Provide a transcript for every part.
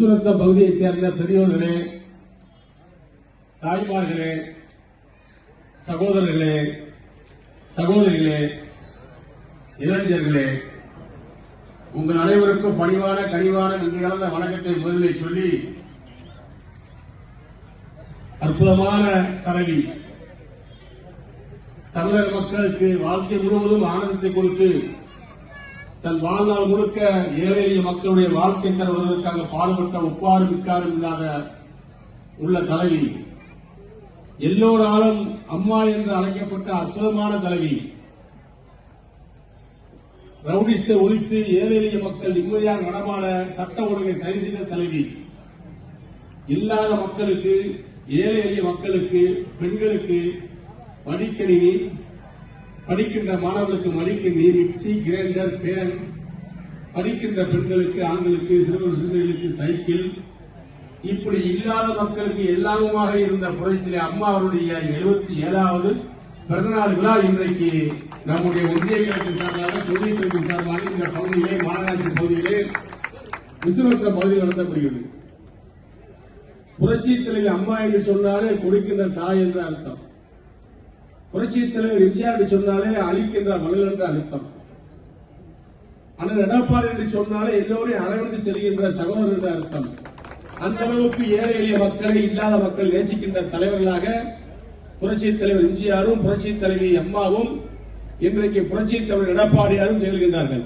விஸ்வரத்த பகுதியைச் சேர்ந்த பெரியோர்களே தாய்மார்களே சகோதரர்களே சகோதரிகளே இளைஞர்களே உங்கள் அனைவருக்கும் பணிவான கனிவான நின்று கலந்த வணக்கத்தை முதலிலே சொல்லி அற்புதமான தலைவி தமிழக மக்களுக்கு வாழ்க்கை முழுவதும் ஆனந்தத்தை கொடுத்து தன் வாழ்நாள் முழுக்க ஏழை எளிய மக்களுடைய வாழ்க்கை தர வருவதற்காக பாடுபட்ட ஒப்பாறு மிக்காரும் இல்லாத உள்ள தலைவி. எல்லோராலும் அம்மா என்று அழைக்கப்பட்ட அற்புதமான தலைவி. ரவுடிஸ்டை ஒழித்து ஏழை எளிய மக்கள் நிம்மதியாக நடமாட சட்ட ஒழுங்கை சரி செய்த தலைவி. இல்லாத மக்களுக்கு ஏழை எளிய மக்களுக்கு பெண்களுக்கு மடிக்கணினி படிக்கின்ற மாணவர்களுக்கு மடிக்கணினி மிக்சி கிரைண்டர் ஃபேன் படிக்கின்ற பெண்களுக்கு ஆண்களுக்கு சிறுவர் சிறுமிகளுக்கு சைக்கிள். இப்படி இல்லாத மக்களுக்கு எல்லாமுமாக இருந்த புரட்சியிலே அம்மா அவருடைய எழுபத்தி ஏழாவது பிறந்தநாள் விழா இன்றைக்கு நம்முடைய ஒன்றிய கழகத்தின் சார்பாக தொழில் சார்பாக இந்த பகுதியிலே மாநகராட்சி பகுதியிலே விசுவத்த பகுதியில் நடத்தப்படுகிறது. புரட்சி தலைவி அம்மா என்று சொன்னாலே கொடுக்கின்ற தாய் என்ற அர்த்தம். புரட்சி தலைவர் எம்ஜிஆர் சொன்னாலே அழிக்கின்ற மகள் என்ற அர்த்தம் ஆனால் எடப்பாடி என்று சொன்னாலே எல்லோரையும் அரவணைத்து செல்கின்ற சகோதரர் என்ற அர்த்தம். அந்த அளவுக்கு ஏழை எளிய மக்களை இல்லாத மக்கள் நேசிக்கின்ற தலைவர்களாக புரட்சி தலைவர் எம்ஜிஆரும் புரட்சி தலைவி அம்மாவும் இன்றைக்கு புரட்சி தலைவர் எடப்பாடியாரும் திகழ்கின்றார்கள்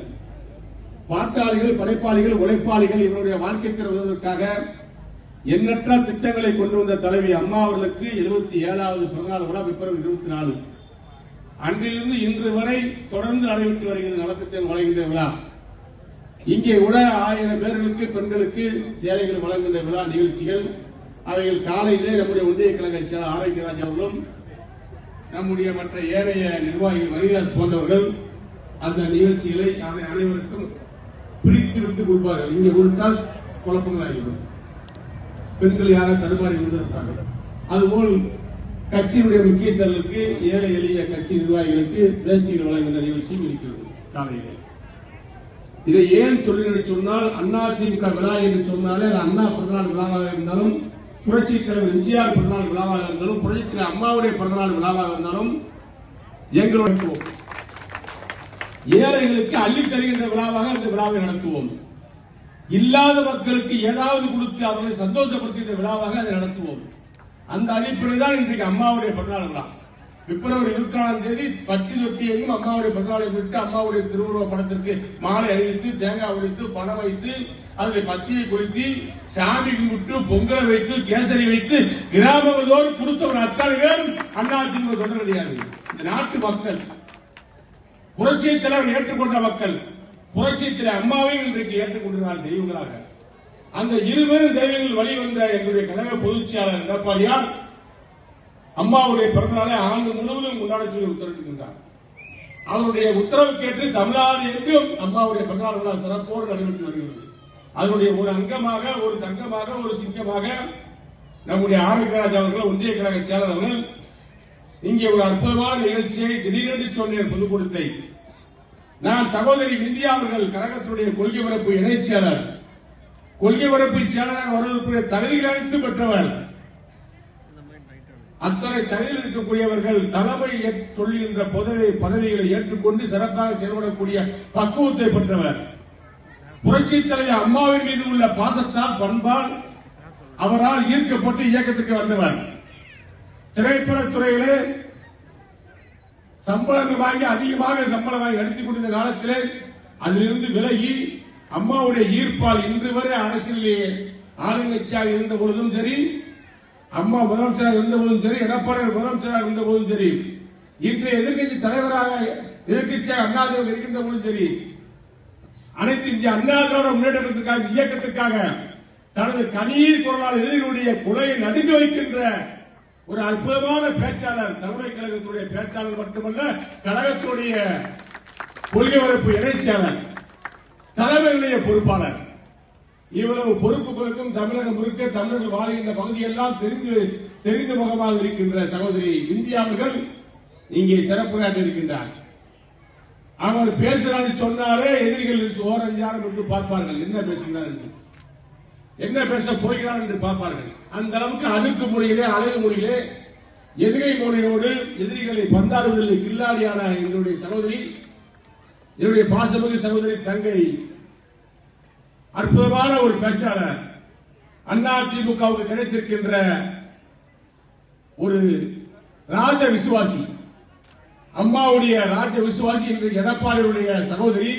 பாட்டாளிகள் படைப்பாளிகள் உழைப்பாளிகள் இவருடைய வாழ்க்கைக்கு உதவுவதற்காக எண்ணற்ற திட்டங்களை கொண்டு வந்த தலைவி அம்மா அவர்களுக்கு எழுபத்தி ஏழாவது பிறந்தநாள் விழா பிப்ரவரி இருபத்தி நாலு. அன்றிலிருந்து இன்று வரை தொடர்ந்து நடைபெற்று வருகிறது நலத்திட்டம் வழங்குகின்ற விழா. இங்கே உட ஆயிரம் பேர்களுக்கு பெண்களுக்கு சேலைகள் வழங்குகின்ற விழா நிகழ்ச்சிகள். அவைகள் காலையிலே நம்முடைய ஒன்றிய கழக செயலர் ஆரோக்கியராஜ் அவர்களும் நம்முடைய மற்ற ஏனைய நிர்வாகிகள் மணிதாஸ் போன்றவர்கள் அந்த நிகழ்ச்சிகளை அனைவருக்கும் பிரித்து விட்டு கொடுப்பார்கள். இங்கே கொடுத்தால் குழப்பங்கள் ஆகிவிடும். பெண்கள் யாரும் தடுமாறி வந்திருப்பாங்க அதுபோல் கட்சியினுடைய முக்கியஸ்தர்களுக்கு ஏழை எளிய கட்சி நிர்வாகிகளுக்கு வேஷ்டிகள் வழங்குகின்ற நிகழ்ச்சியும் இருக்கிறது. காலையிலே. இதை ஏன் சொல்லுங்கள் சொன்னால் அண்ணா திமுக விழா என்று சொன்னாலே அது அண்ணா பிறந்தநாள் விழாவாக இருந்தாலும் புரட்சி தலைவர் எம்ஜிஆர் பிறந்தநாள் விழாவாக இருந்தாலும் புரட்சி அம்மாவுடைய பிறந்தநாள் விழாவாக இருந்தாலும் எங்களோட நடத்துவோம். ஏழைகளுக்கு அள்ளித் தருகின்ற விழாவாக அந்த விழாவை நடத்துவோம். இல்லாத மக்களுக்கு ஏதாவது கொடுத்து அவர்களை சந்தோஷப்படுத்துகின்ற விழாவாக அதை நடத்துவோம். அந்த அடிப்படையில் தான் இன்றைக்கு அம்மாவுடைய பிறந்தநாள் விழா. பிப்ரவரி இருபத்தி நாலாம் தேதி பட்டி தொட்டி எங்கும் அம்மாவுடைய பிறந்தநாளை விட்டு அம்மாவுடைய திருவுருவ படத்திற்கு மாலை அணிவித்து தேங்காய் உடைத்து பணம் வைத்து அதில் பத்தியை கொளுத்தி சாமி கும்பிட்டு பொங்கல் வைத்து கேசரி வைத்து கிராமங்களோடு கொடுத்த கொடுத்தவர் அத்தனை பேரும் அண்ணா திமுக தொடர் கிடையாது இந்த நாட்டு மக்கள். புரட்சியை தலைவர் ஏற்றுக்கொண்ட மக்கள். புரட்சித் அம்மாவையும் இன்றைக்கு ஏற்றுக்கொண்டிருந்தால் தெய்வங்களாக. அந்த இருவரும் தெய்வங்கள் வழிவந்த எங்களுடைய கழக பொதுச் செயலாளர் எடப்பாடியார் அம்மாவுடைய பிறந்தநாளை ஆண்டு முழுவதும் கொண்டாட சொல்லி உத்தரவிட்டிருக்கின்றார் அவருடைய உத்தரவு கேட்டு தமிழ்நாடு எங்கும் அம்மாவுடைய பிறந்தநாள் விழா சிறப்போடு நடைபெற்று வருகிறது. அதனுடைய ஒரு அங்கமாக ஒரு தங்கமாக ஒரு சிங்கமாக நம்முடைய ஆரோக்கியராஜ் அவர்கள் ஒன்றிய கழக செயலர் அவர்கள் இங்கே ஒரு அற்புதமான நிகழ்ச்சியை திடீரென்று சொன்னேன் பொதுக்கூட்டத்தை நான் சகோதரி இந்தியா அவர்கள் கழகத்துடைய கொள்கை பரப்பு இணைச் செயலர் கொள்கை பரப்பு செயலராக வருவதற்குரிய தகுதிகள் அனைத்து பெற்றவர். அத்தனை தகுதியில் இருக்கக்கூடியவர்கள் தலைமை ஏற்- சொல்லுகின்ற பதவி பதவிகளை ஏற்றுக்கொண்டு சிறப்பாக செயல்படக்கூடிய பக்குவத்தை பெற்றவர். புரட்சி தலைவர் அம்மாவின் மீது உள்ள பாசத்தால் பண்பால் அவரால் ஈர்க்கப்பட்டு இயக்கத்துக்கு வந்தவர். திரைப்பட துறையிலே சம்பளங்கள் வாங்கி அதிகமாக சம்பளம் வாங்கி நடித்துக் கொண்டிருந்த காலத்திலே அதிலிருந்து விலகி அம்மாவுடைய ஈர்ப்பால் இன்று வரை அரசியலே ஆளுங்கட்சியாக இருந்த பொழுதும் சரி அம்மா முதலமைச்சராக இருந்த போதும் சரி எடப்பாடி முதலமைச்சராக இருந்த போதும் சரி இன்றைய எதிர்க்கட்சி தலைவராக எதிர்க்கட்சியாக அண்ணாதிமுக இருக்கின்ற போதும் சரி அனைத்து இந்திய அண்ணா திராவிட முன்னேற்றத்திற்காக இயக்கத்திற்காக தனது கண்ணீர் குரலால் எதிரிகளுடைய குலையை நடுங்க வைக்கின்ற ஒரு அற்புதமான பேச்சாளர். தலைமை கழகத்துடைய பேச்சாளர் மட்டுமல்ல கழகத்துடைய கொள்கை வகுப்பு இணைச்சியாளர் தலைமையுடைய பொறுப்பாளர். இவ்வளவு பொறுப்புகளுக்கும் தமிழகம் முழுக்க தமிழர்கள் வாழ்கின்ற பகுதியெல்லாம் தெரிந்து தெரிந்த முகமாக இருக்கின்ற சகோதரி இந்தியாவர்கள் இங்கே சிறப்புரையாற்றி இருக்கின்றார். அவர் பேசுகிறான்னு சொன்னாலே எதிரிகள் ஓரஞ்சாரம் என்று பார்ப்பார்கள். என்ன பேசுகிறார் என்று? என்ன பேச போகிறார் என்று பார்ப்பார்கள். அந்த அளவுக்கு அடுக்கு மொழியிலே அழகு மொழியிலே எதிரை மொழியோடு எதிரிகளை பந்தாடுவதில்லை. கில்லாடியான என்னுடைய சகோதரி என்னுடைய பாசமிகு சகோதரி தங்கை அற்புதமான ஒரு பேச்சாளர் அண்ணா திமுகவுக்கு கிடைத்திருக்கின்ற ஒரு ராஜ விசுவாசி அம்மாவுடைய ராஜ விசுவாசி என்று எடப்பாடியுடைய சகோதரி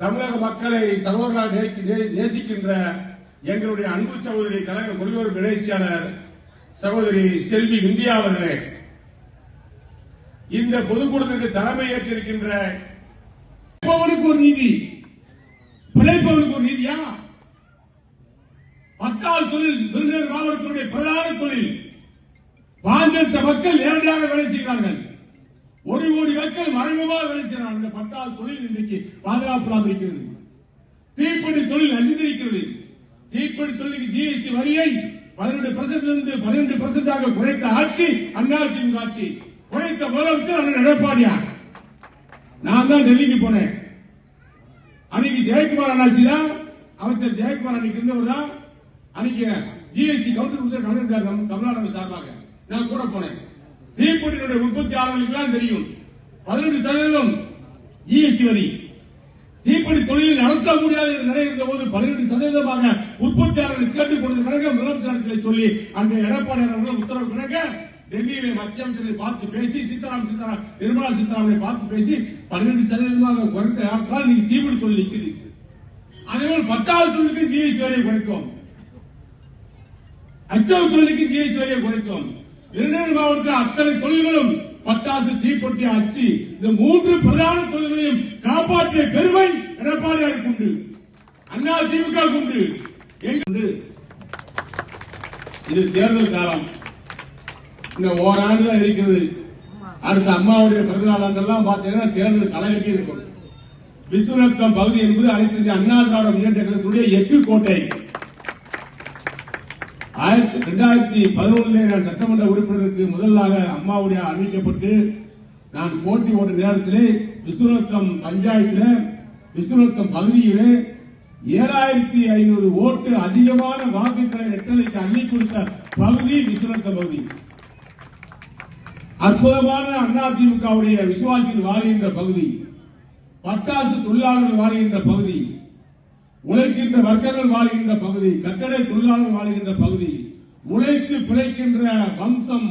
தமிழக மக்களை சகோதரர்களாக நே- நேசிக்கின்ற எங்களுடைய அன்பு சகோதரி கழக முழுவதும் இணைச்சியாளர் சகோதரி செல்வி விந்தியா அவர்களே இந்த பொதுக்கூட்டத்திற்கு தலைமை ஏற்றிருக்கின்ற ஒரு நீதி பிழைப்பவனுக்கு ஒரு நீதியா? பட்டால் தொழில் விருதுநகர் மாவட்டத்தினுடைய பிரதான தொழில் பாஞ்ச லட்சம் மக்கள் நேரடியாக வேலை செய்கிறார்கள். ஒரு கோடி மக்கள் மறைமுகமாக வேலை செய்கிறார்கள். இந்த பட்டால் தொழில் இன்றைக்கு பாதுகாப்பு இருக்கிறது. தீப்பெண்டி தொழில் நசிந்திருக்கிறது தீப்பெட்டி தொழிலுக்கு ஜிஎஸ்டி வரியை பதினெட்டு பர்சன்ட் இருந்து பன்னிரண்டு பர்சன்டாக குறைத்த ஆட்சி அதிமுக ஆட்சி. குறைத்த முதலமைச்சர் அண்ணன் எடப்பாடியார். நான் தான் டெல்லிக்கு போனேன். அன்னைக்கு ஜெயக்குமார் அண்ணாச்சி தான் அமைச்சர் ஜெயக்குமார் அன்னைக்கு இருந்தவர் தான். அன்னைக்கு ஜிஎஸ்டி கவுன்சில் கொடுத்து கலந்துட்டார் தமிழ்நாடு சார்பாக. நான் கூட போனேன். தீப்பெட்டியுடைய உற்பத்தியாளர்களுக்கு எல்லாம் தெரியும். பதினெட்டு சதவீதம் ஜிஎஸ்டி வரி. தீப்பொடி தொழிலில் நடத்த முடியாத நிலை இருந்த போது பதினெட்டு சதவீதமாக உற்பத்தியாளர்கள் கேட்டுக் கொடுத்த கணக்க முதலமைச்சர் சொல்லி அந்த எடப்பாடி அவர்கள் உத்தரவு கிடக்க டெல்லியிலே மத்திய அமைச்சரை பார்த்து பேசி சீதாராம் சீதாராம் நிர்மலா சீதாராமனை பார்த்து பேசி பதினெட்டு சதவீதமாக குறைந்த ஆட்கள் நீங்க தீப்பெட்டி தொழில் நிற்குது அதேபோல் பத்தாவது தொழிலுக்கு ஜிஎஸ்டி வரியை குறைக்கும் அச்சவு தொழிலுக்கு ஜிஎஸ்டி வரியை குறைக்கும் திருநெல்வேலி மாவட்டத்தில் அத்தனை தொழில்களும் பட்டாசு தீப்பொட்டி அச்சு இந்த மூன்று பிரதான தொழில்களையும் காப்பாற்றிய பெருமை எடப்பாடியாருக்கு உண்டு அண்ணா திமுக உண்டு இது தேர்தல் காலம். இன்னும் ஓராண்டு தான் இருக்கிறது. அடுத்த அம்மாவுடைய பிறந்தநாள் பார்த்தீங்கன்னா தேர்தல் களைகட்டி இருக்கும் விஸ்வரத்தம் பகுதி என்பது அனைத்து அண்ணா திராவிட முன்னேற்ற கழகத்தினுடைய எட்டு கோட்டை. ஆயிரத்தி ரெண்டாயிரத்தி பதினொன்றிலே நான் சட்டமன்ற உறுப்பினருக்கு முதலாக அம்மாவுடைய அறிவிக்கப்பட்டு நான் போட்டி ஓட்ட நேரத்திலே விஸ்வநத்தம் பஞ்சாயத்தில் விஸ்வநத்தம் பகுதியிலே ஏழாயிரத்தி ஐநூறு ஓட்டு அதிகமான வாக்குகளை ரெட்டலைக்கு அள்ளி கொடுத்த பகுதி விஸ்வநத்தம் பகுதி. அற்புதமான அதிமுகவுடைய விசுவாசிகள் வாழ்கின்ற பகுதி. பட்டாசு தொழிலாளர்கள் வாழ்கின்ற பகுதி. உழைக்கின்ற வர்க்கங்கள் வாழ்கின்ற பகுதி கட்டட தொழிலாளர்கள் வாழ்கின்ற பகுதி உழைத்து பிழைக்கின்ற வம்சம்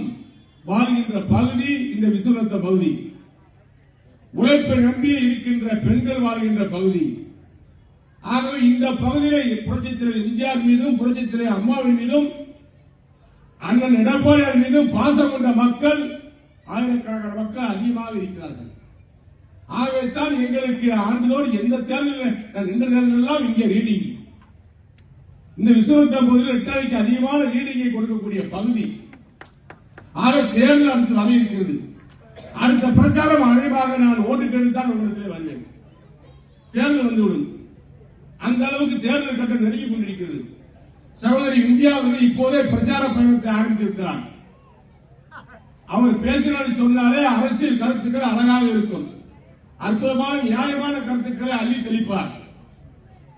வாழ்கின்ற பகுதி இந்த விசுவத்த பகுதி. உழைப்பை நம்பி இருக்கின்ற பெண்கள் வாழ்கின்ற பகுதி. ஆகவே இந்த பகுதியிலே புரட்சித்திரை எம்ஜிஆர் மீதும் புரட்சித்திலே அம்மாவின் மீதும் அண்ணன் எடப்பாடியார் மீதும் பாசம் கொண்ட மக்கள் ஆயிரக்கணக்கான மக்கள் அதிகமாக இருக்கிறார்கள். ஆகவேத்தான் எங்களுக்கு ஆண்டுதோறும் எந்த தேர்தலில் நான் நின்ற இங்கே ரீடிங் இந்த விஸ்வரத்தம் பகுதியில் எட்டாயிரக்கு அதிகமான ரீடிங்கை கொடுக்கக்கூடிய பகுதி. ஆக தேர்தல் அடுத்து வர இருக்கிறது. அடுத்த பிரச்சாரம் அனைவாக நான் ஓட்டு கெடுத்தால் உங்களிடத்தில் வருவேன். தேர்தல் வந்துவிடும். அந்த அளவுக்கு தேர்தல் கட்டம் நெருங்கி கொண்டிருக்கிறது. சகோதரி இந்தியாவில் இப்போதே பிரச்சார பயணத்தை ஆரம்பித்து விட்டார். அவர் பேசினார் சொன்னாலே அரசியல் கருத்துக்கள் அழகாக இருக்கும். அற்புதமான நியாயமான கருத்துக்களை அள்ளி தெளிப்பார்.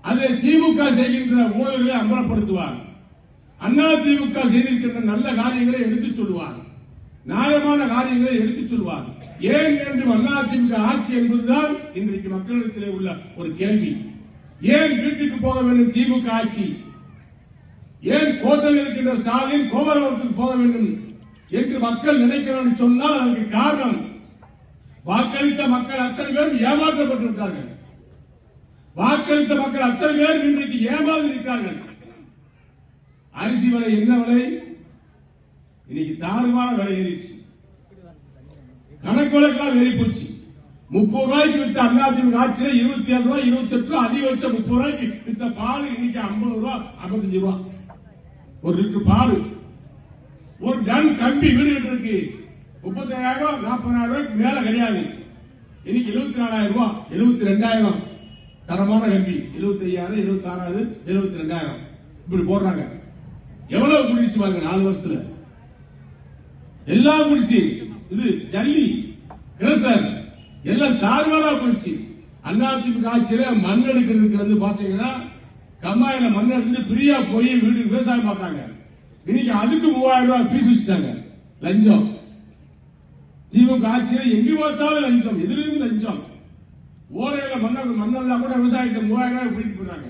அதில் திமுக செய்கின்ற ஊழல்களை அம்பலப்படுத்துவார். அண்ணா திமுக செய்திருக்கின்ற நல்ல காரியங்களை எடுத்துச் சொல்லுவார். நியாயமான காரியங்களை எடுத்துச் சொல்வார் ஏன் என்று அண்ணா திமுக ஆட்சி என்பதுதான் இன்றைக்கு மக்களிடத்திலே உள்ள ஒரு கேள்வி. ஏன் வீட்டுக்கு போக வேண்டும் திமுக ஆட்சி? ஏன் கோட்டையில் இருக்கின்ற ஸ்டாலின் கோமரவரத்துக்கு போக வேண்டும் என்று மக்கள் நினைக்கிறார்கள் சொன்னால் அதற்கு காரணம் வாக்களித்த மக்கள் அத்தனை பேரும் ஏமாற்றப்பட்டு விட்டார்கள் வாக்களித்த மக்கள் அத்தனை பேர் இன்றைக்கு ஏமாந்து இருக்கிறார்கள் அரிசி விலை என்ன விலை? இன்னைக்கு தாறுமான விலை ஏறிடுச்சு. கணக்கு வழக்கெல்லாம் ஏறி போச்சு முப்பது ரூபாய்க்கு வித்த அதிமுக ஆட்சியில் இருபத்தி ஏழு ரூபாய் இருபத்தி எட்டு ரூபாய் அதிகபட்சம் முப்பது ரூபாய்க்கு வித்த பால் இன்னைக்கு ஐம்பது ரூபா ஐம்பத்தஞ்சு ரூபா. ஒரு லிட்டர் பால் ஒரு டன் கம்பி வீடு இருக்கு முப்பத்தாயிரம் ரூபாய் நாற்பதாயிரம் ரூபாய்க்கு மேல கிடையாது. இன்னைக்கு எழுபத்தி நாலாயிரம் ரூபாய் எழுபத்தி ரெண்டாயிரம் தரமான கம்பி எழுபத்தி ஐயாயிரம் எழுபத்தி ஆறாயிரம் எழுபத்தி ரெண்டாயிரம் இப்படி போடுறாங்க. எவ்வளவு குடிச்சு பாருங்க நாலு வருஷத்துல. எல்லாம் குடிச்சு இது ஜல்லி கிரசர் எல்லாம் தாழ்வாரா போயிடுச்சு அதிமுக ஆட்சியில மண் எடுக்கிறதுக்கு வந்து பாத்தீங்கன்னா கம்மாயில மண் எடுத்துட்டு ஃப்ரீயா போய் வீடு விவசாயம் பார்த்தாங்க. இன்னைக்கு அதுக்கு மூவாயிரம் ரூபாய் பீஸ் வச்சுட்டாங்க. லஞ்சம். திமுக ஆட்சியில எங்கு பார்த்தாலும் லஞ்சம் எதிலிருந்து லஞ்சம். ஓரையில மன்னர் மண்ணெல்லாம் கூட விவசாயத்தை மூவாயிரம் ரூபாய் பிடிட்டு போறாங்க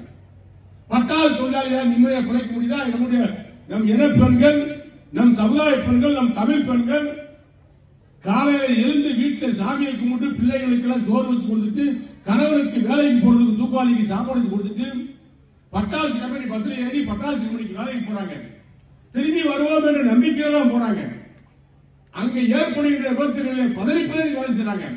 பட்டாள் தொழிலாளியா நிம்மதியை பிழைக்க முடியுதா? நம்முடைய நம் இன பெண்கள் நம் சமுதாய பெண்கள் நம் தமிழ் பெண்கள். காலையில எழுந்து வீட்டுல சாமியை கும்பிட்டு பிள்ளைகளுக்கு எல்லாம் சோறு வச்சு கொடுத்துட்டு கணவனுக்கு வேலைக்கு போறதுக்கு தூக்குவாளிக்கு சாப்பாடு கொடுத்துட்டு பட்டாசு கம்பெனி பஸ்ல ஏறி பட்டாசு கம்பெனிக்கு வேலைக்கு போறாங்க. திரும்பி வருவோம் என்ற நம்பிக்கையில தான் போறாங்க. அங்கு ஏற்படுகின்ற விபத்துகளிலே பதறி பதறி வேலை செய்றாங்க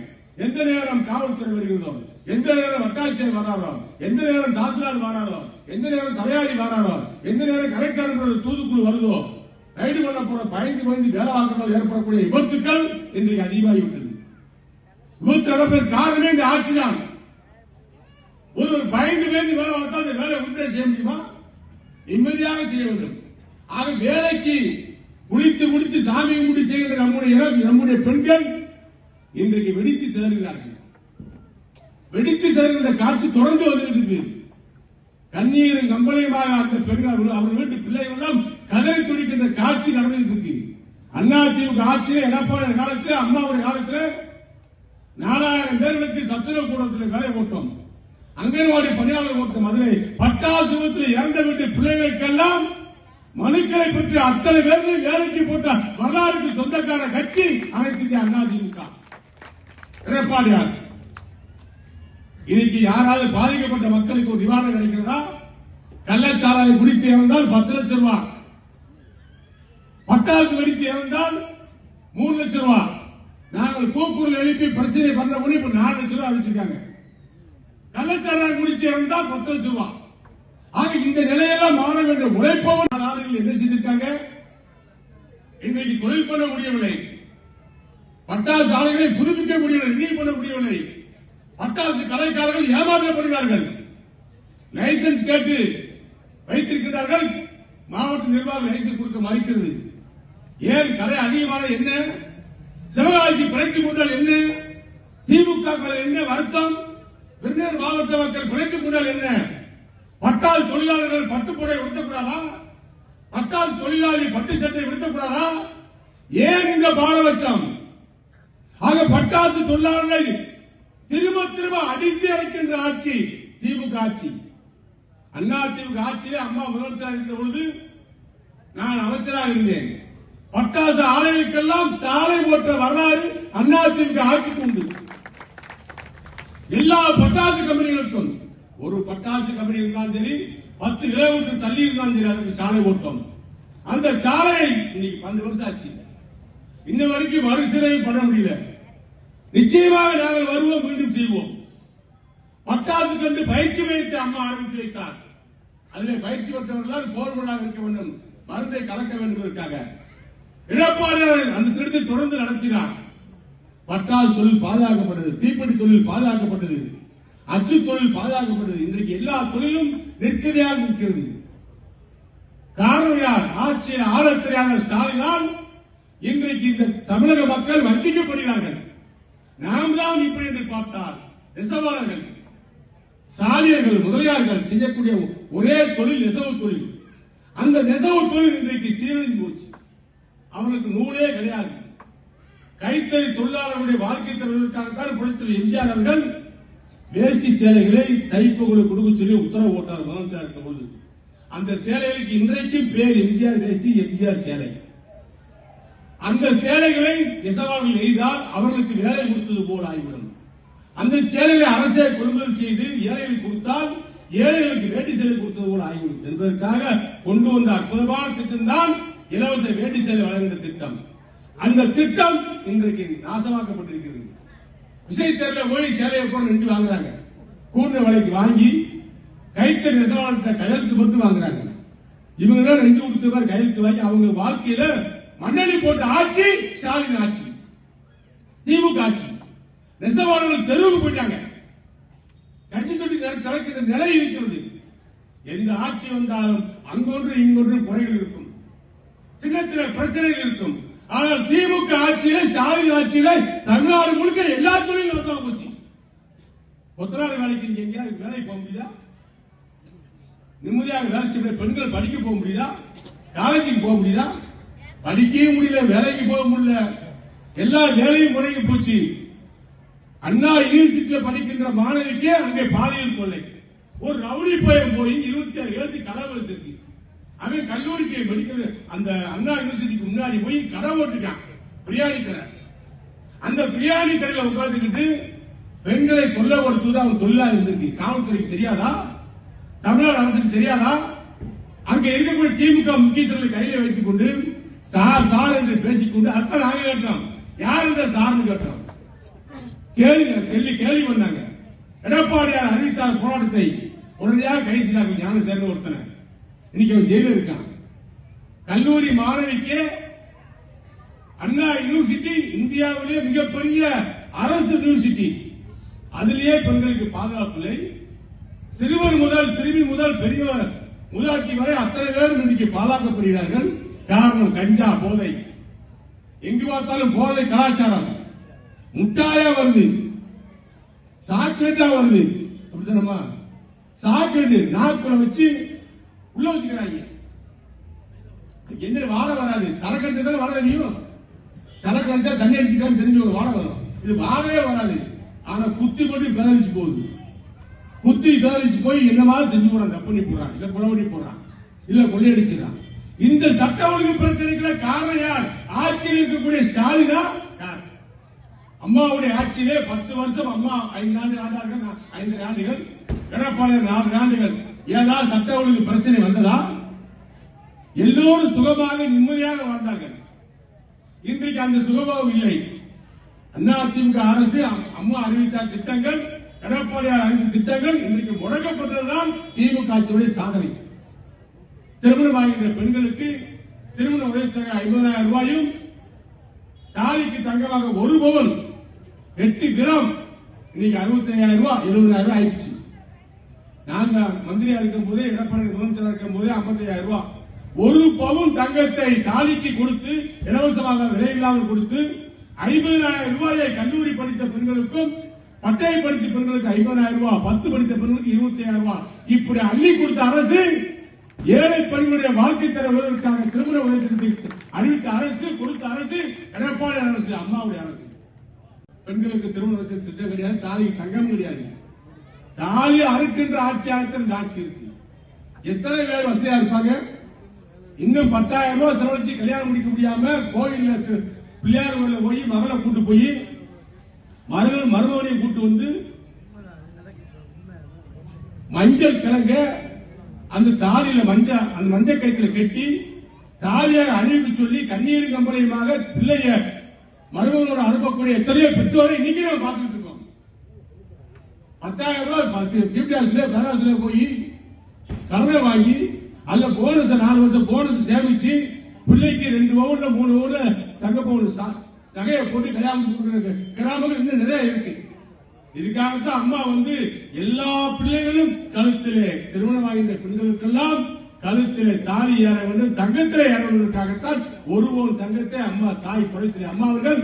எந்த நேரம் காவல்துறை வருகிறதோ எந்த நேரம் வட்டாட்சியர் வராரோ எந்த நேரம் தாசிலார் வராரோ எந்த நேரம் தலையாரி வராரோ எந்த நேரம் கலெக்டர் தூதுக்குழு வருதோ ரைடு பண்ண போற பயந்து பயந்து வேலை வாங்குறதால் ஏற்படக்கூடிய விபத்துக்கள் இன்றைக்கு அதிகமாகிவிட்டது விபத்து நடப்பதற்கு காரணமே இந்த ஆட்சிதான். ஒருவர் பயந்து பயந்து வேலை பார்த்தா அந்த வேலை உடனே செய்ய முடியுமா? நிம்மதியாக செய்ய வேண்டும். ஆக வேலைக்கு குளித்து குளித்து சாமி கும்பிட்டு செய்கின்ற நம்முடைய நம்முடைய பெண்கள் இன்றைக்கு வெடித்து சேர்கிறார்கள் வெடித்து சேர்கின்ற காட்சி தொடர்ந்து வந்துகிட்டு கண்ணீரும் கம்பளையுமாக அந்த பெண்கள் அவர் அவர் வீட்டு பிள்ளைகள் எல்லாம் கதறி துடிக்கின்ற காட்சி நடந்துகிட்டு இருக்கு. அண்ணா திமுக ஆட்சியில் எடப்பாடி காலத்தில் அம்மாவுடைய காலத்தில் நாலாயிரம் பேர்களுக்கு சத்துணவு கூடத்தில் வேலை போட்டோம். அங்கன்வாடி பணியாளர் ஓட்டம் மதுரை பட்டாசு இறந்த வீட்டு பிள்ளைகளுக்கெல்லாம் மனுக்களை பற்றி அத்தனை பேர்கள் வேலைக்கு போட்ட வரலாறுக்கு சொந்தக்கார கட்சி அனைத்து இந்திய அண்ணா திமுக எடப்பாடியார் இன்னைக்கு யாராவது பாதிக்கப்பட்ட மக்களுக்கு ஒரு நிவாரணம் கிடைக்கிறதா? கள்ளச்சாராய குடித்து இறந்தால் பத்து லட்சம் ரூபாய் பட்டாசு வெடித்து இறந்தால் மூணு லட்சம் ரூபாய் நாங்கள் கூக்குரல் எழுப்பி பிரச்சனை பண்ண கூட இப்ப நாலு லட்சம் ரூபாய் அடிச்சிருக்காங்க. கள்ளச்சாராய குடிச்சு இறந்தால் பத்து லட்சம் ரூபாய் ஆக இந்த நிலையெல்லாம் மாற வேண்டும் உழைப்பவன் அவர்கள் என்ன செஞ்சிருக்காங்க இன்றைக்கு தொழில் பண்ண முடியவில்லை. பட்டாசு ஆலைகளை புதுப்பிக்க முடியவில்லை. ரினியூ பண்ண முடியவில்லை. பட்டாசு கலைக்காரர்கள் ஏமாற்றப்படுகிறார்கள். லைசன்ஸ் கேட்டு வைத்திருக்கிறார்கள். மாவட்ட நிர்வாகம் லைசன்ஸ் கொடுக்க மறுக்கிறது. ஏன் கலை அதிகமான என்ன? சிவகாசி பிழைத்துக் கொண்டால் என்ன? திமுக என்ன வருத்தம்? விருதுநகர் மாவட்ட மக்கள் பிழைத்துக் கொண்டால் என்ன? பட்டாசு தொழிலாளர்கள் பட்டுப்புடை உடுத்தக்கூடாதா? பட்டாசு தொழிலாளி பட்டு சட்டை உடுத்தக்கூடாதா ஏன் இந்த பாரபட்சம் ஆக பட்டாசு தொழிலாளர்களை திரும்ப திரும்ப அடித்து இறக்கின்ற ஆட்சி திமுக ஆட்சி. அண்ணா திமுக ஆட்சியிலே அம்மா முதலமைச்சராக இருந்த பொழுது நான் அமைச்சராக இருந்தேன். பட்டாசு ஆலைகளுக்கெல்லாம் சாலை போட்ட வரலாறு அண்ணா திமுக ஆட்சிக்கு உண்டு. எல்லா பட்டாசு கம்பெனிகளுக்கும். ஒரு பட்டாசு கம்பெனி இருந்தாலும் சரி பத்து கிலோமீட்டர் தள்ளி இருந்தாலும் சரி அதுக்கு சாலை போட்டோம். அந்த சாலையை இன்னைக்கு பன்னெண்டு வருஷம் ஆச்சு. இன்ன வரைக்கும் மறுசீரமை பண்ண முடியல. நிச்சயமாக நாங்கள் வருவோம் மீண்டும் செய்வோம். பட்டாசு கண்டு பயிற்சி வைத்து அம்மா ஆரம்பித்து வைத்தார். அதிலே பயிற்சி பெற்றவர்கள் போர்வலாக இருக்க வேண்டும் மருந்தை கலக்க வேண்டும் என்பதற்காக. எடப்பாடி அந்த திட்டத்தை தொடர்ந்து நடத்தினார். பட்டாசு தொழில் பாதுகாக்கப்பட்டது தீப்பெட்டி தொழில் பாதுகாக்கப்பட்டது. அச்சு தொழில் பாதுகாக்கப்படுது. இன்றைக்கு எல்லா தொழிலும் நிற்கதையாக நிற்கிறது காரணம் யார் ஆட்சியை ஆளத் ஸ்டாலினால் இன்றைக்கு இந்த தமிழக மக்கள் வஞ்சிக்கப்படுகிறார்கள். நாம் தான் இப்படி என்று பார்த்தால் நெசவாளர்கள் சாலியர்கள் முதலியார்கள் செய்யக்கூடிய ஒரே தொழில் நெசவு தொழில். அந்த நெசவு தொழில் இன்றைக்கு சீரழிந்து போச்சு. அவர்களுக்கு நூலே கிடையாது. கைத்தறி தொழிலாளர்களுடைய வாழ்க்கை தருவதற்காகத்தான் புரட்சி எம்ஜிஆர் அவர்கள் வேஷ்டி சேலைகளை தைப்பொங்கலுக்கு கொடுக்க சொல்லி உத்தரவு போட்டார் முதலமைச்சர் இருந்த பொழுது. அந்த சேலைகளுக்கு இன்றைக்கும் பேர் எம்ஜிஆர் வேஷ்டி எம்ஜிஆர் சேலை. அந்த சேலைகளை நெசவாளர்கள் நெய்தால் அவர்களுக்கு வேலை கொடுத்தது போல் ஆகிவிடும். அந்த சேலைகளை அரசே கொள்முதல் செய்து ஏழைகளுக்கு கொடுத்தால் ஏழைகளுக்கு வேட்டி சேலை கொடுத்தது போல் ஆகிவிடும். என்பதற்காக கொண்டு வந்த அற்புதமான திட்டம் தான் இலவச வேட்டி சேலை வழங்குகிற திட்டம். அந்த திட்டம் இன்றைக்கு நாசமாக்கப்பட்டிருக்கிறது. விசைத்தறில போய் சேலையை போட நெஞ்சு வாங்குறாங்க. கூடின விலைக்கு வாங்கி கைத்த நெசவாளர்கிட்ட கையெழுத்து மட்டும் வாங்குறாங்க. இவங்க தான் நெஞ்சு கொடுத்த மாதிரி கையெழுத்து வாங்கி அவங்க வாழ்க்கையில மண்ணெண்ணி போட்ட ஆட்சி ஸ்டாலின் ஆட்சி. திமுக ஆட்சி. நெசவாளர்கள் தெருவுக்கு போயிட்டாங்க. கட்சி தொட்டி திறக்கிற நிலை இருக்கிறது. எந்த ஆட்சி வந்தாலும் அங்கொன்று இங்கொன்று குறைகள் இருக்கும். சின்ன சின்ன பிரச்சனைகள் இருக்கும். ஆனால் திமுக ஆட்சியில ஸ்டாலின் ஆட்சியில தமிழ்நாடு முழுக்க எல்லா துறையும் நாசமா போச்சு. கொத்தனார் வேலைக்கு நீங்க எங்கேயாவது வேலைக்கு போக முடியுதா? நிம்மதியாக வேலை செய்ய பெண்கள் படிக்க போக முடியுதா? காலேஜுக்கு போக முடியுதா? படிக்கவே முடியல வேலைக்கு போக முடியல. எல்லா வேலையும் முடங்கி போச்சு. அண்ணா யூனிவர்சிட்டியில படிக்கின்ற மாணவிக்கே அங்கே பாலியல் கொள்ளை. ஒரு ரவுடி பையன் போய் இருபத்தி ஆறு ஏசி கலவரம் இருக்கு அவன் கல்லூரிக்கு மெடிக்கல் அந்த அண்ணா யூனிவர்சிட்டிக்கு முன்னாடி போய் கடை ஓட்டுட்டான் பிரியாணி கடை. அந்த பிரியாணி கடையில உட்காந்துக்கிட்டு பெண்களை தொல்லப்படுத்துவது அவன் தொல்லா இருந்திருக்கு. காவல்துறைக்கு தெரியாதா? தமிழ்நாடு அரசுக்கு தெரியாதா? அங்க இருக்கக்கூடிய திமுக முக்கியத்துவங்களை கையில வைத்துக் கொண்டு சார் சார் என்று பேசிக்கொண்டு அத்தை நாங்க கேட்டோம் யார் இந்த சார்னு கேட்டோம் கேளுங்க கேள்வி கேள்வி பண்ணாங்க. எடப்பாடியார் அறிவித்தார் போராட்டத்தை. உடனடியாக கைது செய்தார்கள் ஞானசேகரன் ஒருத்தனை. இன்னைக்கு அவன் ஜெயில இருக்கான். கல்லூரி மாணவிக்கு அண்ணா யூனிவர்சிட்டி இந்தியாவிலே மிகப்பெரிய அரசு யூனிவர்சிட்டி. அதிலேயே பெண்களுக்கு பாதுகாப்பு இல்லை. சிறுவர் முதல் சிறுமி முதல் பெரியவர் முதலாட்சி வரை அத்தனை பேரும் இன்னைக்கு பாலாக்கப்படுகிறார்கள். காரணம் கஞ்சா போதை. எங்கு பார்த்தாலும் போதை கலாச்சாரம். முட்டாயா வருது. சாக்லேட்டா வருது. அப்படித்தானமா சாக்லேட் நாக்குல வச்சு உள்ள வச்சுக்கிறாங்க. என்ன வாட வராது. சரக்கு அடிச்சதால வாட வாடை தெரியும் சரக்கு அடிச்சா தண்ணி அடிச்சுக்கான்னு தெரிஞ்சு வாட வரும். இது வாடவே வராது. ஆனா குத்தி மட்டும் பேதரிச்சு போகுது. குத்தி பேதரிச்சு போய் என்ன மாதிரி செஞ்சு போறான். தப்பு பண்ணி போறான் இல்ல புலவடி பண்ணி போறான் இல்ல கொள்ளையடிச்சுறான் இந்த சட்ட ஒழுங்கு பிரச்சனைக்குள்ள காரணம் யார்? ஆட்சியில் இருக்கக்கூடிய ஸ்டாலினா யார்? அம்மாவுடைய ஆட்சியிலே பத்து வருஷம் அம்மா ஐந்து ஆண்டு ஆண்டார்கள். நான் ஐந்து ஆண்டுகள். எடப்பாடி நான்கு ஆண்டுகள். ஏதாவது சட்ட ஒழுங்கு பிரச்சனை வந்ததா? எல்லோரும் சுகமாக நிம்மதியாக வாழ்ந்தார்கள். இன்றைக்கு அந்த சுகபாவம் இல்லை. அதிமுக அரசு அம்மா அறிவித்த திட்டங்கள் எடப்பாடியார் அறிவித்த திட்டங்கள் இன்றைக்கு முடக்கப்பட்டதுதான் திமுக ஆட்சியுடைய சாதனை திருமணமாகின்ற பெண்களுக்கு திருமண உதவித்தொகை ஐம்பதாயிரம் ரூபாயும் தாலிக்கு தங்கமாக ஒரு பவன் எட்டு கிராம் இன்னைக்கு அறுபத்தி ஐயாயிரம் ரூபாய் எழுபதாயிரம் ரூபாய் ஆயிடுச்சு. நாங்க மந்திரியா இருக்கும் போதே எடப்பாடி முதலமைச்சர் இருக்கும் போதே ஐம்பத்தி ரூபாய். ஒரு பவுன் தங்கத்தை தாலிக்கு கொடுத்து இலவசமாக விலையில்லாமல் கொடுத்து ஐம்பதாயிரம் ரூபாயை கல்லூரி படித்த பெண்களுக்கும் பட்டயம் படித்த பெண்களுக்கு ஐம்பதாயிரம் ரூபாய் பத்து படித்த பெண்களுக்கு இருபத்தி ஆயிரம் ரூபாய். இப்படி அள்ளி கொடுத்த அரசு ஏழை பெண்களுடைய வாழ்க்கை தர உதவிற்காக திருமண உதவி அறிவித்த அரசு கொடுத்த அரசு எடப்பாடி அரசு அம்மாவுடைய அரசு. பெண்களுக்கு திருமணத்துக்கு திட்டம் கிடையாது தாலி தங்கம் கிடையாது. தாலி அறுக்கின்ற ஆட்சியாகத்தான் இந்த ஆட்சி இருக்கு. எத்தனை பேர் வசதியா இருப்பாங்க? இன்னும் பத்தாயிரம் ரூபாய் செலவழிச்சு கல்யாணம் முடிக்க முடியாம கோயில்ல பிள்ளையார் கோயில போய் மகளை கூட்டு போய் மருமகன் மருமகனையும் கூட்டு வந்து மஞ்சள் கிழங்க அந்த தாலியில மஞ்சள் அந்த மஞ்சள் கயிற்றுல கட்டி தாலியாக அணிவிக்க சொல்லி கண்ணீர் கம்பளையுமாக பிள்ளைய மருமகனோட அனுப்பக்கூடிய எத்தனையோ பெற்றோரை இன்னைக்கு நம்ம பார்த்துட்டு பத்தாயிரம் ரூபாய் பத்து பிப்டி பேராசில போய் கடனை வாங்கி அல்ல போனஸ் நாலு வருஷம் போனஸ் சேமிச்சு பிள்ளைக்கு ரெண்டு பவுன்ல மூணு பவுன்ல தங்க பவுன் சா- நகையை போட்டு கல்யாணம் கொடுக்குறாங்க கிராமங்கள் இன்னும் நிறைய இருக்கு. இதுக்காகத்தான் அம்மா வந்து எல்லா பிள்ளைகளும் கழுத்திலே திருமணமாகின்ற பெண்களுக்கெல்லாம் கழுத்திலே தாலி ஏற வேண்டும் தங்கத்திலே ஏற வேண்டுவதற்காகத்தான் ஒரு ஒரு தங்கத்தை அம்மா தாய் படைத்திலே அம்மா அவர்கள்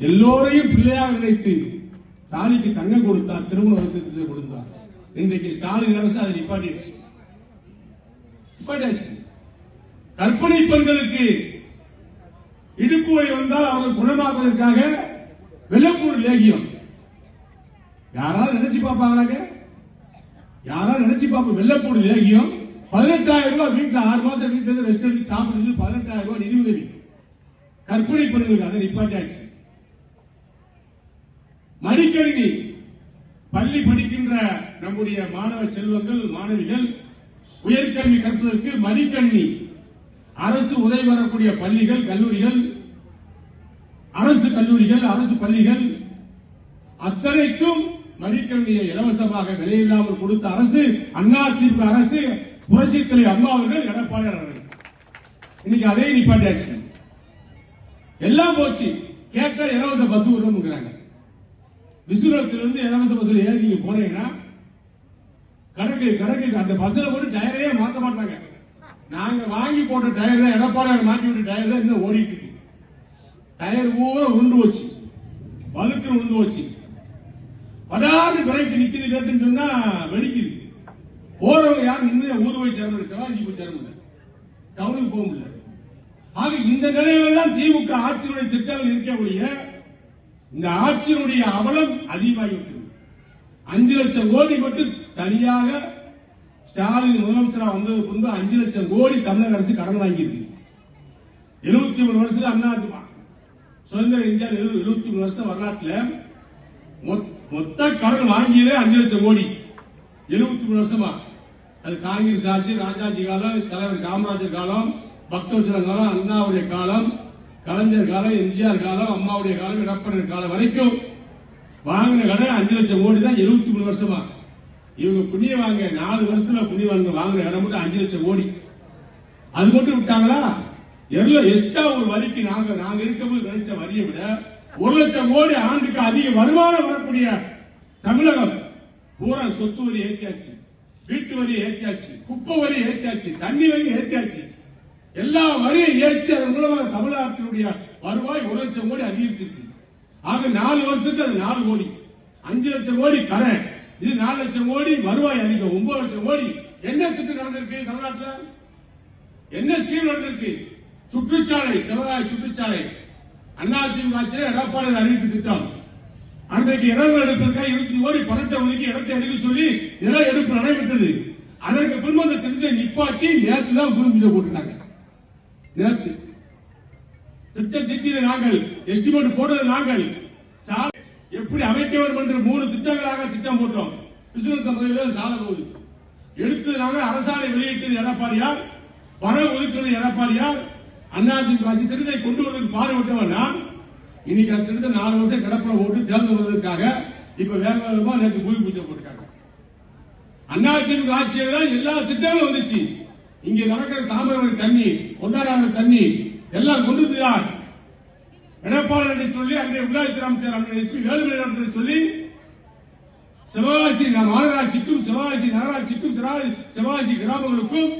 எல்லோரையும் பிள்ளையாக நினைத்து தாலிக்கு தங்கம் கொடுத்தார் திருமண வகுப்பு கொடுத்தார் இன்றைக்கு ஸ்டாலின் அரசு அதை நிப்பாட்டிடுச்சு. நிப்பாட்டியாச்சு. கற்பனை பெண்களுக்கு இடுப்பு வலி வந்தால் அவர்கள் குணமாக்குவதற்காக வெள்ளப்பூர் லேகியம். யாராவது நினைச்சு பார்ப்பாங்களாங்க? யாராவது நினைச்சு பார்ப்போம். வெள்ளப்பூர் லேகியம். பதினெட்டாயிரம் ரூபாய் வீட்டில் ஆறு மாசம் வீட்டில் இருந்து ரெஸ்ட் எடுத்து சாப்பிடுறது பதினெட்டாயிரம் ரூபாய் நிதி உதவி. கற்பனை பெண்களுக்கு அதை நிப்பாட்டியாச்சு. மடிக்கணினி. பள்ளி படிக்கின்ற நம்முடைய மாணவ செல்வங்கள் மாணவிகள் உயர்கல்வி கற்பதற்கு மடிக்கணினி. அரசு உதவி வரக்கூடிய பள்ளிகள் கல்லூரிகள் அரசு கல்லூரிகள் அரசு பள்ளிகள் அத்தனைக்கும் மடிக்கணினியை இலவசமாக விலையில்லாமல் கொடுத்த அரசு அதிமுக அரசு புரட்சித்தலை அம்மா அவர்கள் எடப்பாடியார் அவர்கள். இன்னைக்கு அதே நிப்பாட்டியாச்சு. எல்லாம் போச்சு. கேட்ட இலவச பஸ் விடுங்கிறாங்க விசுவத்திலிருந்து இலவச பஸ்ல ஏறி நீங்க போனீங்கன்னா கணக்கு கணக்கு அந்த பஸ்ல கூட டயரையே மாத்த மாட்டாங்க. நாங்க வாங்கி போட்ட டயர் தான் எடப்பாடியார் மாட்டி விட்ட டயர் தான் இன்னும் ஓடிட்டு இருக்கு. டயர் பூரா உண்டு வச்சு வழுக்கு உண்டு வச்சு படாறு பிரேக் நிக்குது கேட்டுன்னு சொன்னா வெடிக்குது. போறவங்க யாரும் நின்று ஊர் போய் சேர முடியல சிவாஜி போய் சேர முடியல. டவுனுக்கு போக முடியல. ஆக இந்த நிலையில தான் திமுக ஆட்சியுடைய திட்டங்கள் இருக்கக்கூடிய இந்த ஆட்சியினுடைய அவலம் அதிகமாகிவிட்டது. அஞ்சு லட்சம் கோடி பட்டு தனியாக ஸ்டாலின் முதலமைச்சராக வந்ததுக்கு முன்பு அஞ்சு லட்சம் கோடி தமிழக அரசு கடன் வாங்கியிருக்கு. எழுபத்தி மூணு வருஷத்துல அண்ணா சுதந்திர இந்தியா எழுபத்தி மூணு வருஷம் வரலாற்றுல மொத்- மொத்த கடன் வாங்கியதே அஞ்சு லட்சம் கோடி. எழுபத்தி மூணு வருஷமா. அது காங்கிரஸ் ஆட்சி ராஜாஜி காலம் தலைவர் காமராஜர் காலம் பக்தவச்சலம் காலம் அண்ணாவுடைய காலம் கலைஞர் காலம் எம்ஜிஆர் காலம் அம்மாவுடைய காலம் எடப்பாடி காலம் வரைக்கும் வாங்கின கடன் அஞ்சு லட்சம் கோடி தான் எழுபத்தி மூணு வருஷமா. இவங்க புண்ணிய வாங்க நாலு வருஷத்துல புண்ணிய வாங்க வாங்கின இடம் மட்டும் அஞ்சு லட்சம் கோடி அது மட்டும் விட்டாங்களா? எல்லாம் எக்ஸ்ட்ரா ஒரு வரிக்கு நாங்க நாங்க இருக்கும்போது நினைச்ச வரியை விட ஒரு லட்சம் கோடி ஆண்டுக்கு அதிக வருமானம் வரக்கூடிய தமிழகம். பூரா சொத்து வரி ஏற்றியாச்சு வீட்டு வரி ஏற்றியாச்சு குப்பை வரி ஏற்றியாச்சு தண்ணி வரி ஏற்றியாச்சு எல்லா வரியும் ஏற்றி அதன் மூலமாக தமிழ்நாட்டினுடைய வருவாய் ஒரு லட்சம் கோடி அதிகரிச்சிருக்கு. ஆக நாலு வருஷத்துக்கு அது நாலு கோடி. அஞ்சு லட்சம் கோடி கடன். இது நாலு லட்சம் கோடி வருவாய் அதிகம். ஒன்பது லட்சம் கோடி. என்ன திட்டம் நடந்திருக்கு தமிழ்நாட்டில்? என்ன ஸ்கீம் நடந்திருக்கு? சுற்றுச்சாலை சிவகாய் சுற்றுச்சாலை. அதிமுக ஆட்சியில் எடப்பாடி அறிவிப்பு திட்டம். அன்றைக்கு இடம் எடுப்பதற்காக இருபத்தி கோடி பணத்தை ஒதுக்கி இடத்தை எடுக்க சொல்லி நில எடுப்பு நடைபெற்றது. அதற்கு பின்பு அந்த திட்டத்தை நிப்பாட்டி நேரத்தில் தான் பூமி பூஜை போட்டுட்டாங்க நேற்று திட்டம் திட்டியது நாங்கள் எஸ்டிமேட் போட்டது நாங்கள் சாலை எப்படி அமைக்க வேண்டும் என்று மூணு திட்டங்களாக திட்டம் போட்டோம். விஸ்வநாத் பகுதியில் சாலை போகுது. எடுத்தது நாங்கள் அரசாணை வெளியிட்டது எடப்பாடியார் பணம் ஒதுக்கிறது எடப்பாடியார். அதிமுக ஆட்சி திட்டத்தை கொண்டு வருவதற்கு பாடுபட்டவன் நான். இன்னைக்கு அந்த திட்டத்தை நாலு வருஷம் கிடப்பில் போட்டு தேர்ந்து வருவதற்காக இப்ப வேக வேகமா நேற்று பூமி பூச்சை போட்டிருக்காங்க. அதிமுக ஆட்சியில எல்லா திட்டங்களும் வந்துச்சு. இங்க நடக்கிற தாமிரபரணி தண்ணி கொண்டாடாத தண்ணி எல்லாம் கொண்டு வந்தார் எடப்பாடி என்று சொல்லி அன்றைய உள்ளாட்சி அமைச்சர் அன்றைய எஸ்பி வேலுமணி சொல்லி சிவகாசி மாநகராட்சிக்கும் சிவகாசி நகராட்சிக்கும் சிவகாசி கிராமங்களுக்கும்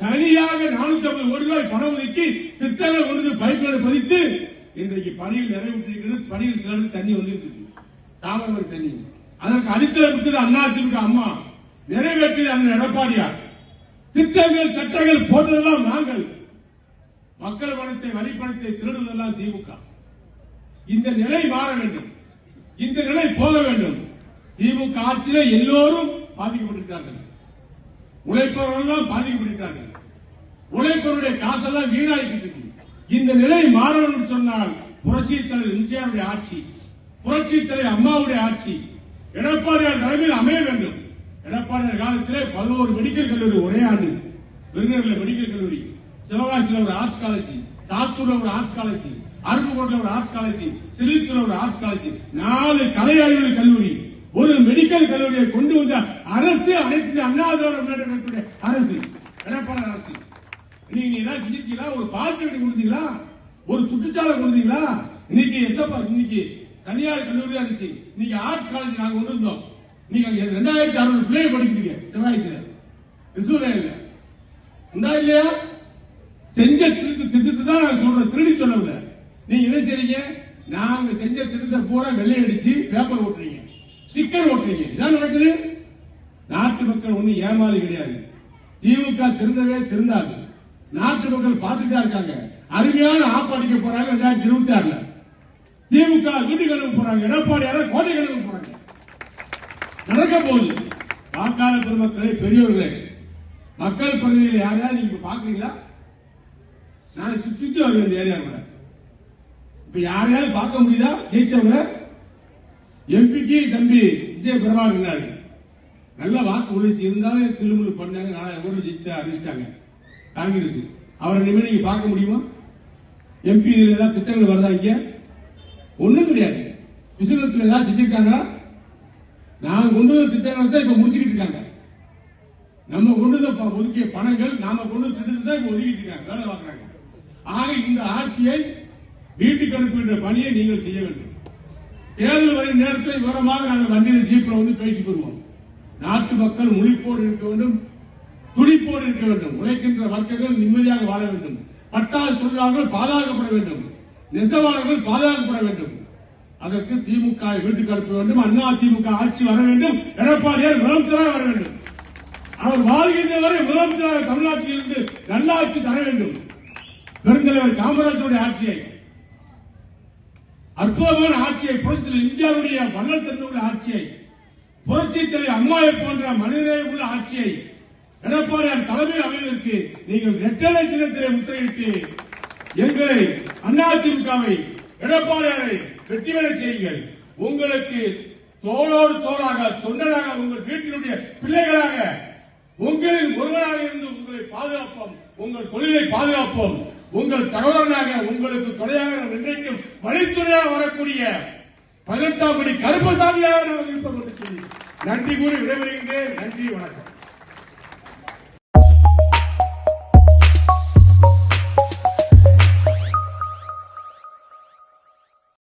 தனியாக நானூத்தி ஐம்பது கோடி ரூபாய் பணம் ஒதுக்கி திட்டங்கள் கொண்டு வந்து பதித்து இன்றைக்கு பணியில் நிறைவேற்றிருக்கிறது பணியில் சில தண்ணி வந்துட்டு இருக்கு. தாமிரபரணி தண்ணி. அதற்கு அடித்தளம் விட்டது அதிமுக அம்மா. நிறைவேற்றியது அண்ணன் எடப்பாடியார். திட்டங்கள் சட்டங்கள் போட்டதெல்லாம் நாங்கள். மக்கள் பணத்தை வரி பணத்தை திருடுவதெல்லாம் திமுக. இந்த நிலை மாற வேண்டும். இந்த நிலை போக வேண்டும். திமுக ஆட்சியில எல்லோரும் பாதிக்கப்பட்டிருக்கிறார்கள். உழைப்பவர்கள் பாதிக்கப்பட்டிருக்கிறார்கள். உழைப்பவருடைய காசெல்லாம் வீணாகிட்டு இந்த நிலை மாறணும் சொன்னால் புரட்சி தலைவர் எம்ஜிஆருடைய ஆட்சி புரட்சி தலைவர் அம்மாவுடைய ஆட்சி எடப்பாடியார் தலைமையில் அமைய வேண்டும். எடப்பாடியார் காலத்திலே பதினோரு மெடிக்கல் கல்லூரி ஒரே ஆண்டு. விருதுநகர்ல மெடிக்கல் கல்லூரி. சிவகாசியில் ஒரு ஆர்ட்ஸ் காலேஜ் சாத்தூர்ல ஒரு ஆர்ட்ஸ் காலேஜ் அருப்புக்கோட்டில் ஒரு ஆர்ட்ஸ் காலேஜ் சிலித்துல ஒரு ஆர்ட்ஸ் காலேஜ் நாலு கலை அறிவியல் கல்லூரி. ஒரு மெடிக்கல் கல்லூரியை கொண்டு வந்த அரசு அனைத்து அண்ணா திராவிட அரசு. எடப்பாடி அரசு. நீங்க ஏதாவது செஞ்சிருக்கீங்களா? ஒரு பால் கட்டி கொடுத்தீங்களா? ஒரு சுற்றுச்சாலை கொடுத்தீங்களா? இன்னைக்கு எஸ்எஃப் இன்னைக்கு தனியார் கல்லூரியா இருந்துச்சு. இன்னைக்கு ஆர்ட்ஸ் காலேஜ் நாங்க கொண்டு வந்தோம். நீங்க ரெண்டாயிரத்தி அறுநூறு பிள்ளைங்க படிக்கிறீங்க. சிவாயிசில ரிசூலையில உண்டா இல்லையா? செஞ்ச திருத்த திட்டத்தை தான் நாங்க சொல்றோம் திருடி சொல்லல நீங்க என்ன செய்றீங்க? நாங்க செஞ்ச திட்டத்தை பூரா வெள்ளை அடிச்சு பேப்பர் ஓட்டுறீங்க. ஸ்டிக்கர் ஓட்டுறீங்க. இதான் நடக்குது? நாட்டு மக்கள் ஒண்ணு ஏமாளி கிடையாது. திமுக திருந்தவே திருந்தாது. நாட்டு மக்கள் பார்த்துட்டு இருக்காங்க. அருமையான ஆப்பு அடிக்க போறாங்க ரெண்டாயிரத்தி இருபத்தி ஆறுல. திமுக வீட்டு கழுவு போறாங்க. எடப்பாடியார கோட்டை கழுவு போறாங்க. நடக்க போகுது வாக்காளர் பெருமக்களே பெரியவர்களே மக்கள் பிரதிநிதிகள் யாரையாவது நீங்க பாக்குறீங்களா நான் சுற்றி சுத்தி வருவேன் இந்த ஏரியா கூட இப்ப யாரையாவது பார்க்க முடியுதா? ஜெயிச்சவங்க எம்பிக்கு தம்பி விஜய பிரபாகர் இருந்தாரு. நல்ல வாக்கு உழைச்சி இருந்தாலும் திருமுழு பண்ணாங்க நாலாயிரம் கோடி ஜெயிச்சு அறிவிச்சிட்டாங்க. காங்கிரஸ். அவரை இனிமே நீங்க பார்க்க முடியுமா? எம்பி ஏதாவது திட்டங்கள் வருதா இங்க? ஒண்ணும் கிடையாது. விசுவத்தில் ஏதாவது செஞ்சிருக்காங்களா? நாங்க கொண்டு வந்த திட்டங்களை தான் இப்ப முடிச்சுக்கிட்டு இருக்காங்க. நம்ம கொண்டு வந்த ப- ஒதுக்கிய பணங்கள் நாம கொண்டு திட்டத்தை தான் இப்ப ஒதுக்கிட்டு இருக்காங்க. வேலை பார்க்கறாங்க. ஆக இந்த ஆட்சியை வீட்டுக்கு அனுப்புகின்ற பணியை நீங்கள் செய்ய வேண்டும். தேர்தல் வரும் நேரத்தில் விவரமாக நாங்கள் வண்டியில் ஜீப்ல வந்து பேசி பெறுவோம் நாட்டு மக்கள் முழிப்போடு இருக்க வேண்டும் துடிப்போடு இருக்க வேண்டும். உழைக்கின்ற வர்க்கங்கள் நிம்மதியாக வாழ வேண்டும். பட்டாள தொழிலாளர்கள் பாதுகாக்கப்பட வேண்டும். நெசவாளர்கள் பாதுகாக்கப்பட வேண்டும். அதற்கு திமுக வீட்டுக்கு அனுப்ப வேண்டும். அண்ணா திமுக ஆட்சி வர வேண்டும். எடப்பாடியார் முதலமைச்சராக வர வேண்டும். அவர் வாழ்கின்ற வரை முதலமைச்சராக தமிழ்நாட்டில் இருந்து நல்லாட்சி தர வேண்டும். பெருந்தலைவர் காமராஜருடைய ஆட்சியை. அற்புதமான ஆட்சியை புரட்சி இந்தியாவுடைய மன்னல் தன்னுள்ள ஆட்சியை புரட்சி தலைவர் அம்மாவை போன்ற மனிதனை உள்ள ஆட்சியை எடப்பாடியார் தலைமையில் அமைவதற்கு நீங்கள் ரெட்டலை சின்னத்திலே முத்திரையிட்டு எங்களை அதிமுகவை எடப்பாடியாரை வெற்றி செய்யுங்கள். உங்களுக்கு தோளோடு தோளாக தொண்டனாக உங்கள் வீட்டினுடைய பிள்ளைகளாக உங்களில் ஒருவராக இருந்து உங்களை பாதுகாப்போம். உங்கள் தொழிலை பாதுகாப்போம். உங்கள் சகோதரனாக உங்களுக்கு துணையாக நாம் இன்றைக்கும் வரக்கூடிய பதினெட்டாம் படி கருப்பசாமியாக நாங்கள் இருப்போம் என்று சொல்லி நன்றி கூறி விடைபெறுகின்றேன். நன்றி வணக்கம்.